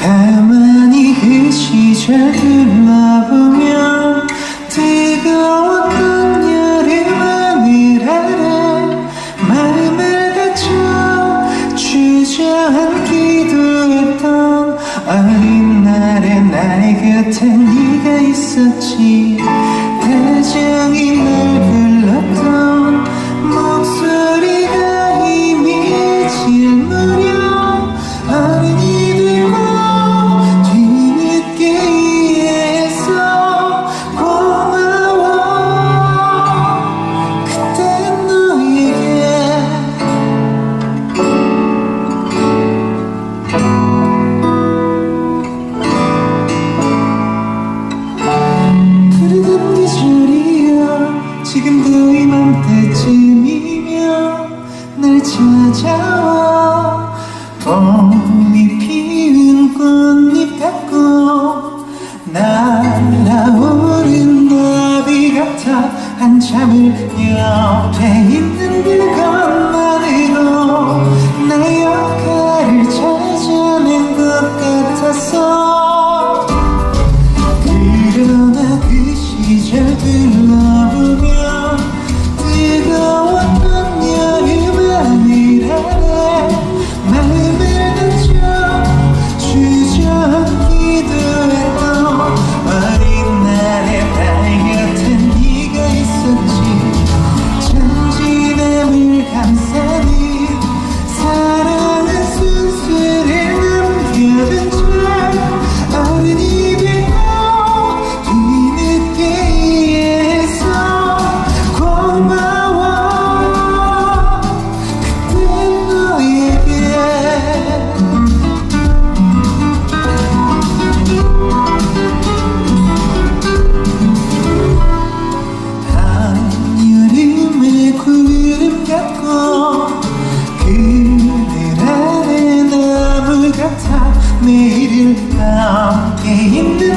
가만히 그 시절들만 보면 뜨거웠던 여름만을 알아 마음을 다쳐 주저앉기도 했던 어린 날에 나의 곁에 네가 있었지. 차가워. 봄이 피운 꽃잎 같고 날아오른 나비 같아 한참을 옆에 있는 그가 함께 있는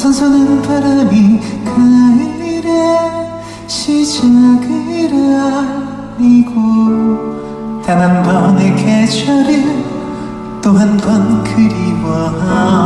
선선한 바람이 가을의 시작을 알리고 단 한 번의 계절을 또 한 번 그리워하지.